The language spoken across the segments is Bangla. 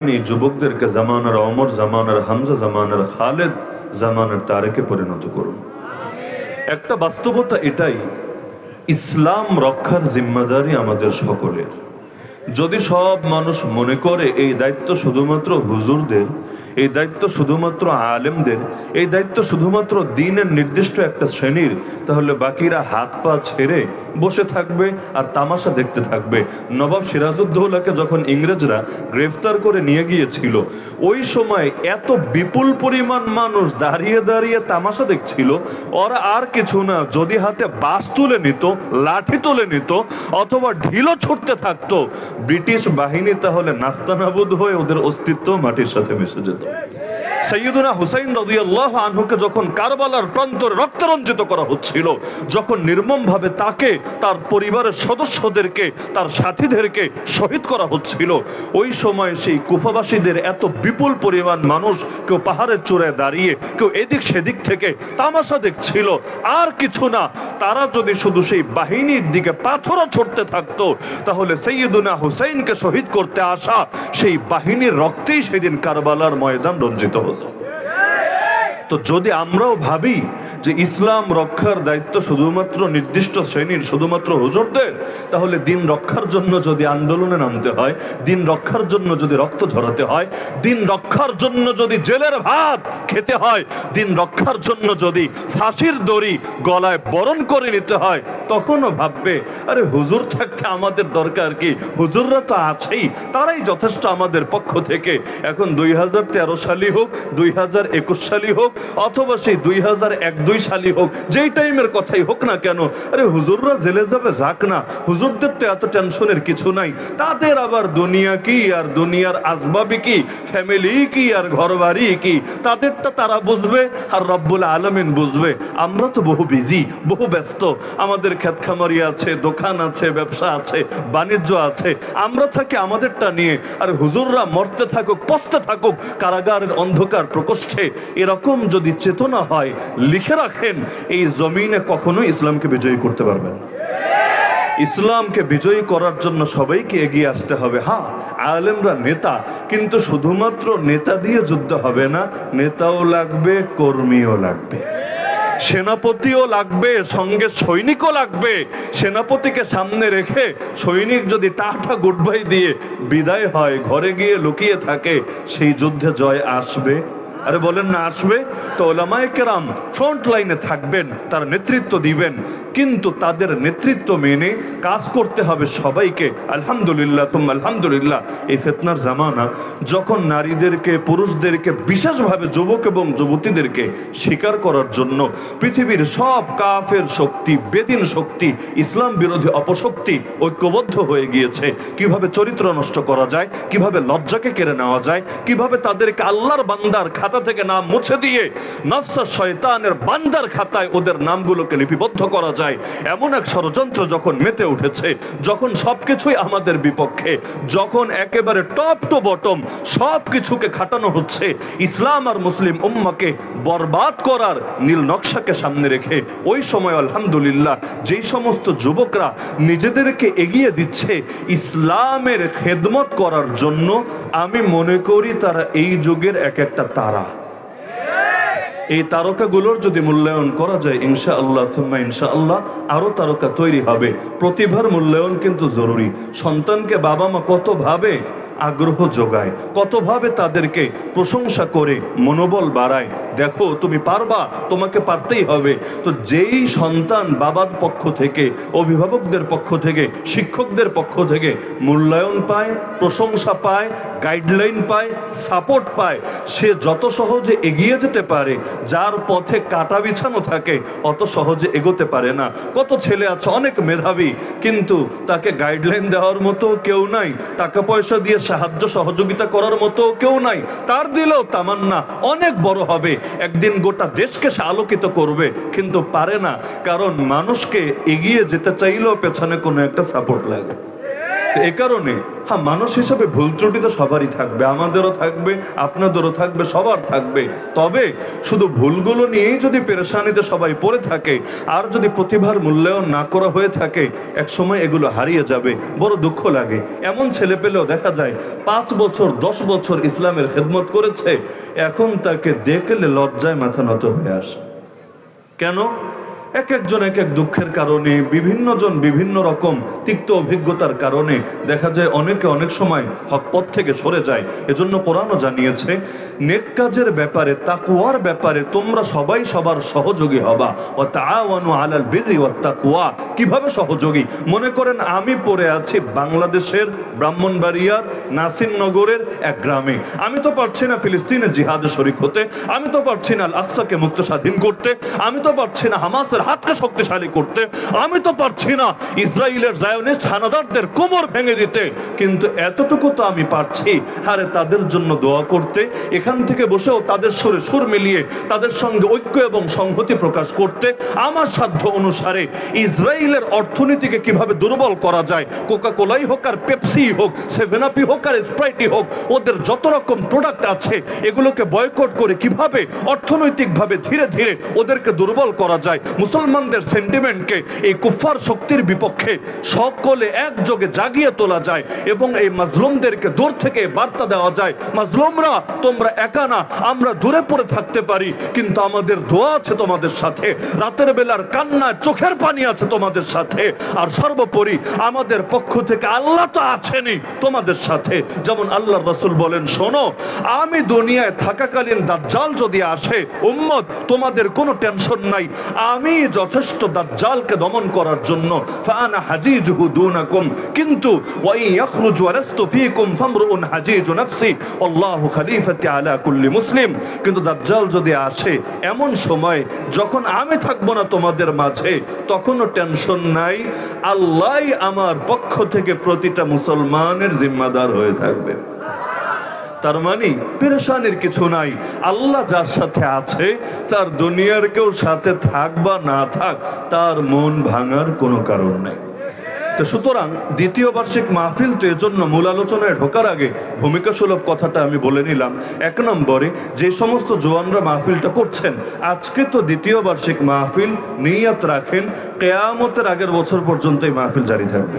যুবকদেরকে জামানার অমর জামানার হামজা, জামানার খালেদ, জামানার তারেকে পরিণত করুন। একটা বাস্তবতা এটাই, ইসলাম রক্ষার জিম্মাদারি আমাদের সকলের। যদি সব মানুষ মনে করে এই দায়িত্ব শুধুমাত্র হুজুরদের, এই দায়িত্ব শুধুমাত্র আলেমদের, এই দায়িত্ব শুধুমাত্র দিনের নির্দিষ্ট একটা শ্রেণির, তাহলে বাকিরা হাত পা ছেড়ে বসে থাকবে আর তামাশা দেখতে থাকবে। নবাব সিরাজউদ্দৌলাকে যখন ইংরেজরা গ্রেফতার করে নিয়ে গিয়েছিল, ওই সময় এত বিপুল পরিমাণ মানুষ দাঁড়িয়ে দাঁড়িয়ে তামাশা দেখছিল, ওরা আর কিছু না, যদি হাতে বাস তুলে নিত, লাঠি তুলে নিত, অথবা ঢিলও ছুটতে থাকতো ব্রিটিশ বাহিনী তাহলে নাস্তানাবুদ হয়ে ওদের অস্তিত্ব মাটির সাথে মিশে যেত। সৈয়দুনা হুসাইন রাদিয়াল্লাহু আনহুকে যখন কারবালার প্রান্তরে রক্তরঞ্জিত করা হচ্ছিল, যখন নির্মমভাবে তাকে, তার পরিবারের সদস্যদেরকে, তার সাথীদেরকে শহীদ করা হচ্ছিল, ওই সময় সেই কুফাবাসীদের এত বিপুল পরিমাণ মানুষ কেউ পাহাড়ের চূড়ায় দাঁড়িয়ে, কেউ এদিক সেদিক থেকে তামাশা দেখছিল, আর কিছু না, তারা যদি শুধু সেই বাহিনীর দিকে পাথরও ছড়তে থাকতো, তাহলে সৈয়দুনা হুসাইনকে শহীদ করতে আসা সেই বাহিনীর রক্তেই সেদিন কারবালার ময়দান রঞ্জিত হতো। তো যদি আমরাও ভাবি যে ইসলাম রক্ষার দায়িত্ব শুধুমাত্র নির্দিষ্ট শ্রেণির, শুধুমাত্র হুজুরদের, তাহলে দিন রক্ষার জন্য যদি আন্দোলনে নামতে হয়, দিন রক্ষার জন্য যদি রক্ত ঝরাতে হয়, দিন রক্ষার জন্য যদি জেলের ভাত খেতে হয়, দিন রক্ষার জন্য যদি ফাঁসির দড়ি গলায় বরণ করে নিতে হয়, তখনও ভাববে, আরে হুজুর থাকতে আমাদের দরকার কি? হুজুররা তো আছেই, তারাই যথেষ্ট আমাদের পক্ষ থেকে। এখন দুই হাজার তেরো সালই হোক, দুই হাজার একুশ সালই হোক, অথবা সেই দুই হাজার এক দুই সালই হোক, যেই টাইমের কথাই হোক না কেন, আরে হুজুররা জেলে যাবে, যাক না। হুজুরদের তো এত টেনশনের কিছু নাই। তাদের আবার দুনিয়া কি আর দুনিয়ার আসবাবি কি? ফ্যামিলি কি আর ঘর বাড়ি কি? তাদেরটা তারা বুঝবে আর রব্বুল আলমিন বুঝবে। আমরা তো বহু বিজি বহু ব্যস্ত। আমাদের ক্ষেত খামারি আছে, দোকান আছে, ব্যবসা আছে, বাণিজ্য আছে। আমরা থাকি আমাদেরটা নিয়ে। আর হুজুররা মরতে থাকুক, পচতে থাকুক, কারাগারের অন্ধকার প্রকোষ্ঠে। এরকম যদি চেতনা হয়, লিখে রাখেন, এই জমিনে কখনো ইসলামকে বিজয়ী করতে পারবেন ইসলামকে বিজয়ী করার জন্য সবাইকে এগিয়ে আসতে হবে। হ্যাঁ আলেমরা নেতা, কিন্তু শুধুমাত্র নেতা দিয়ে যুদ্ধ হবে না, নেতাও লাগবে, কর্মীও লাগবে। সেনাপতিও লাগবে, সঙ্গে সৈনিকও লাগবে। সেনাপতিকে সামনে রেখে সৈনিক যদি টাটা গুড বাই দিয়ে বিদায় হয়, ঘরে গিয়ে লুকিয়ে থাকে, সেই যুদ্ধে জয় আসবে। আরে বলেন না, আসবে? তো ওলামায়ে কেরাম ফ্রন্ট লাইনে থাকবেন, তার নেতৃত্ব দিবেন। কিন্তু তাদের নেতৃত্ব মেনে কাজ করতে হবে সবাইকে। আলহামদুলিল্লাহ তুম আলহামদুলিল্লাহ। এই ফেতনার জামানা, যখন নারীদেরকে, পুরুষদেরকে, বিশেষভাবে যুবক এবং যুবতীদেরকে স্বীকার করার জন্য পৃথিবীর সব কাফের শক্তি, বেদিন শক্তি, ইসলাম বিরোধী অপশক্তি ঐক্যবদ্ধ হয়ে গিয়েছে। কীভাবে চরিত্র নষ্ট করা যায়, কীভাবে লজ্জাকে কেড়ে নেওয়া যায়, কীভাবে তাদেরকে আল্লাহর বান্দার খাতা থেকে নাম মুছে দিয়ে নফসা শয়তানের বান্দার খাতায় ওদের নামগুলোকে লিপিবদ্ধ করা যায়। এমন এক ষড়যন্ত্র যখন মেতে উঠেছে, যখন সবকিছুই আমাদের বিপক্ষে, যখন একেবারে টপ টু বটম সব কিছুকে খাটানো হচ্ছে, ইসলাম আর মুসলিম উম্মাকে বরবাদ করার নীল নকশাকে সামনে রেখে ওই সময় আলহামদুলিল্লাহ যেই সমস্ত যুবকরা নিজেদেরকে এগিয়ে দিচ্ছে ইসলামের খেদমত করার জন্য, আমি মনে করি তারা এই যুগের এক একটা তারা। এই তারকাগুলোর যদি মূল্যায়ন করা যায় ইনশা আল্লাহ ইনশা আল্লাহ আরও তারকা তৈরি হবে। প্রতিভার মূল্যায়ন কিন্তু জরুরি। সন্তানকে বাবা মা কত ভাবে আগ্রহ যোগায়, কতভাবে তাদেরকে প্রশংসা করে, মনোবল বাড়ায়। দেখো, তুমি পারবা, তোমাকে পারতেই হবে। তো যেই সন্তান বাবার পক্ষ থেকে, অভিভাবকদের পক্ষ থেকে, শিক্ষকদের পক্ষ থেকে মূল্যায়ন পায়, প্রশংসা পায় গাইডলাইন পায় সাপোর্ট পায়, সে যত সহজে এগিয়ে যেতে পারে, যার পথে কাটা বিছানো থাকে, অত সহজে এগোতে পারে না। কত ছেলে আছে, অনেক মেধাবী, কিন্তু তাকে গাইডলাইন দেওয়ার মতো কেউ নাই। টাকা পয়সা দিয়ে সাহায্য সহযোগিতা করার মতো কেউ নাই। তার দিলেও তামান্না অনেক বড় হবে। একদিন গোটা দেশকে সে আলোকিত করবে, কিন্তু পারে না, কারণ মানুষকে এগিয়ে যেতে চাইলেও পেছনে কোনো একটা সাপোর্ট লাগে। তো এ কারণে হ্যাঁ মানুষ হিসেবে ভুল ত্রুটি তো সবারই থাকবে, আমাদেরও থাকবে, আপনাদেরও থাকবে, সবার থাকবে। তবে শুধু ভুলগুলো নিয়েই যদি পেরেশানিতে সবাই পড়ে থাকে, আর যদি প্রতিভার মূল্যায়ন না করা হয়ে থাকে এক সময় এগুলো হারিয়ে যাবে, বড় দুঃখ লাগে। এমন ছেলে পেলেও দেখা যায়, পাঁচ বছর, দশ বছর ইসলামের খেদমত করেছে, এখন তাকে দেখলে লজ্জায় মাথা নত হয়ে আসে। কেন? এক একজন এক এক দুঃখের কারণে বিভিন্ন জন বিভিন্ন রকম তিক্ত অভিজ্ঞতার কারণে দেখা যায় অনেকে অনেক সময় হক পথ থেকে সরে যায়। এজন্য কোরআনও জানিয়েছে, নেক কাজের ব্যাপারে তাকুয়ার ব্যাপারে তোমরা সবাই সবার সহযোগী হবা। ও তাআওয়ানু আলাল বিররি ওয়াত তাকওয়া। কীভাবে সহযোগী? মনে করেন আমি পড়ে আছি বাংলাদেশের ব্রাহ্মণবাড়িয়ার নাসিরনগরের এক গ্রামে। আমি তো পারছি না ফিলিস্তিনের জিহাদে শরিক হতে, আমি তো পারছি না আল আকসাকে মুক্ত স্বাধীন করতে, আমি তো পারছি না হামাসের হাতকে শক্তিশালী করতে, আমি তো পারছি না ইসরায়েলের জায়নিস্ট হানাদারদের কোমর ভেঙে দিতে। কিন্তু এতটুকু তো আমি পারছি। আরে তাদের জন্য দোয়া করতে, এখান থেকে বসেও তাদের সুরে সুর মিলিয়ে, তাদের সঙ্গে ঐক্য এবং সংহতি প্রকাশ করতে, আমার সাধ্য অনুসারে ইসরায়েলের অর্থনীতিকে কীভাবে দুর্বল করা যায় কোকা কোলাই হোক আর পেপসি হোক সেভেন আপি হোক আর স্প্রাইটি হোক, ওদের যত রকম প্রোডাক্ট আছে, এগুলোকে বয়কট করে কীভাবে অর্থনৈতিকভাবে ধীরে ধীরে ওদেরকে দুর্বল করা যায় মুসলমানদের সেন্টিমেন্টকে এই কুফার শক্তির বিপক্ষে সকলে একযোগে জাগিয়ে তোলা যায় এবং এই মাজলুমদেরকে দূর থেকে বার্তা দেওয়া যায়, মাজলুমরা, তোমরা একা না, আমরা দূরে পড়ে থাকতে পারি, কিন্তু আমাদের দোয়া আছে তোমাদের সাথে। রাতের বেলার কান্না চোখের পানি আছে তোমাদের সাথে। আর সর্বোপরি, আমাদের পক্ষ থেকে আল্লাহ তো আছেনই তোমাদের সাথে। যেমন আল্লাহ রসুল বলেন, শোনো, আমি দুনিয়ায় থাকাকালীন দাজ্জাল যদি আসে, উম্মত, তোমাদের কোনো টেনশন নাই। আমি যথেষ্ট দাজ্জালকে দমন করার জন্য ফানা হাজিজুহু দুনাকুম, কিন্তু ওয়াই ইয়াখরুজু ওয়ালাস্তু ফীকুম ফামরুন হাজিজু নাফসি, আল্লাহু খলিফাতি আলা কুল্লি মুসলিম। কিন্তু দাজ্জাল যদি আসে এমন সময়, যখন আমি থাকব না তোমাদের মাঝে, তখনও টেনশন নাই আল্লাহ আমার পক্ষ থেকে প্রতিটা মুসলমানের জিম্মাদার হয়ে থাকবে। তার মানে পেরেশানির কিছু নাই। আল্লাহ যার সাথে আছে, তার দুনিয়ার কেউ সাথে থাক বা না থাক, তার মন ভাঙার কোনো কারণ নেই। তো সুতরাং দ্বিতীয় বার্ষিক মাহফিল তো এজন্য মূল আলোচনায় ঢোকার আগে ভূমিকা সুলভ কথাটা আমি বলে নিলাম। এক নম্বরে, যে সমস্ত জোয়ানরা মাহফিলটা করছেন, আজকে তো দ্বিতীয় বার্ষিক মাহফিল নিয়াত রাখেন, কেয়ামতের আগের বছর পর্যন্ত এই মাহফিল জারি থাকবে।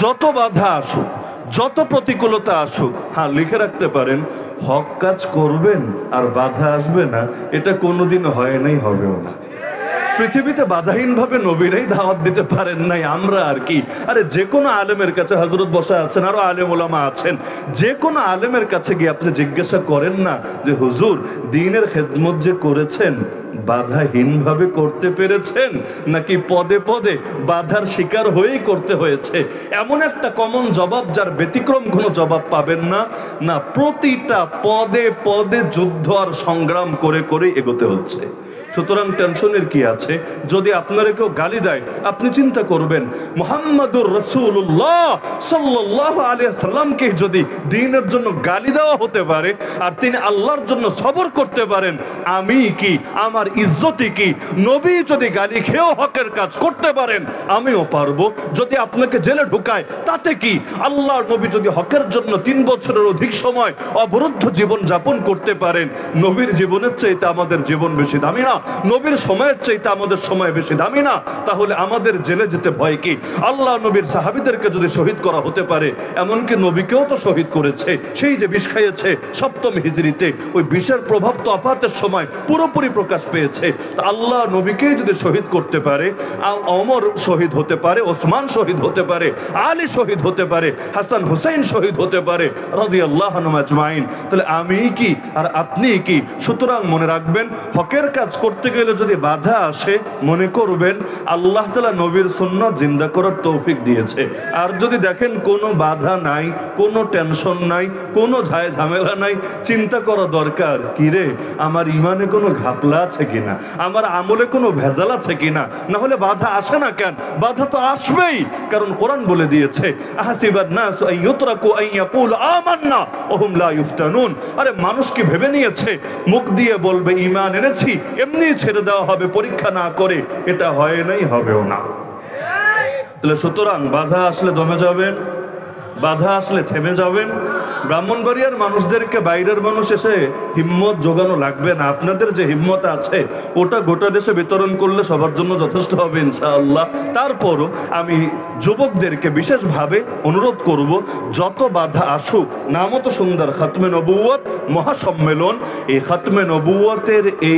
যত বাধা আসুক যত প্রতিকূলতা আসুক হ্যাঁ লিখে রাখতে পারেন, হক কাজ করবেন আর বাধা আসবে না, এটা কোনোদিন হয় নাই, হবেও না। পৃথিবীতে বাধাহীনভাবে নবীরাই দাওয়াত দিতে পারেন নাই, আমরা আর কি। আরে, যে কোনো আলেমের কাছে হজরত বসা আছেন, আরও আলেম ওলামা আছেন, যে কোনো আলেমের কাছে গিয়ে আপনি জিজ্ঞাসা করেন না যে, হুজুর, দিনের খেদমত যে করেছেন বাধাহীনভাবে করতে পেরেছেন? নাকি পদে পদে বাধার শিকার হয়েই করতে হয়েছে? এমন একটা কমন জবাব যার ব্যতিক্রম কোনো জবাব পাবেন না। না, প্রতিটা পদে পদে যুদ্ধ আর সংগ্রাম করে করে এগোতে হচ্ছে। সুতরাং টেনশনের কি আছে? যদি আপনারা কেউ গালি দেয়, আপনি চিন্তা করবেন, মোহাম্মদুর রসুল্লাহ সাল্লাহ আলিয়া সাল্লামকে যদি দিনের জন্য গালি দেওয়া হতে পারে, আর তিনি আল্লাহর জন্য সবর করতে পারেন, আমি কি আমার ইজ্জতি কি? নবী যদি গালি খেয়েও হকের কাজ করতে পারেন, আমিও পারব। যদি আপনাকে জেলে ঢুকায়, তাতে কি? আল্লাহর নবী যদি হকের জন্য তিন বছরের অধিক সময় অবরুদ্ধ জীবন যাপন করতে পারেন, নবীর জীবনের চাইতে আমাদের জীবন বেশি দামি না। নবীর সময়ের চাইতে আমাদের সময় বেশি দামি না। তাহলে আমাদের জেলে যেতে ভয় কি? আল্লাহ নবীর সাহাবিদেরকে যদি শহীদ করা হতে পারে, এমনকি নবীকেও তো শহীদ করেছে। সেই যে বিষ খাইয়েছে সপ্তম হিজড়িতে, ওই বিষের প্রভাব তো আফাতের সময় পুরোপুরি প্রকাশ পেয়েছে। আল্লাহ নবীকেই যদি শহীদ করতে পারে অমর শহীদ হতে পারে, ওসমান শহীদ হতে পারে, আলী শহীদ হতে পারে, হাসান হুসাইন শহীদ হতে পারে রাজি আল্লাহ আজমাইন। তাহলে আমি কি আর আপনি কি? সুতরাং মনে রাখবেন, হকের কাজ করতে গেলে যদি বাধা আসে, মনে করবেন আল্লাহ তালা নবীর সুন্নত জিন্দা করার তৌফিক দিয়েছে। আর যদি দেখেন কোনো বাধা নাই, কোনো টেনশন নাই, কোনো ঝায় ঝামেলা নাই, চিন্তা করা দরকার। কি রে? আমার ইমানে কোনো ঘাপলা আছে? কিনা? আমার আমলে কোনো ভেজাল আছে কিনা? না হলে বাধা আসে না কেন? বাধা তো আসবেই। কারণ কোরআন বলে দিয়েছে আরে মানুষ কি ভেবে নিয়েছে? মুখ দিয়ে বলবে ঈমান এনেছি, এমনি ছেড়ে দেওয়া হবে, পরীক্ষা না করে। এটা হয় নাই, হবেও না। তাহলে সুতরাং বাধা আসলে দমে যাবেন, বাধা আসলে থেমে যাবেন। ব্রাহ্মণবাড়িয়ার মানুষদেরকে বাইরের মানুষ এসে হিম্মত যোগানো লাগবে না। আপনাদের যে হিম্মত আছে, ওটা গোটা দেশে বিতরণ করলে সবার জন্য যথেষ্ট হবে ইনশাআল্লাহ। তারপরও আমি যুবকদেরকে বিশেষভাবে অনুরোধ করব, যত বাধা আসুক, নামত সুন্দর খাতমে নবুয়ত মহাসম্মেলন, এই খাতমে নবুয়তের এই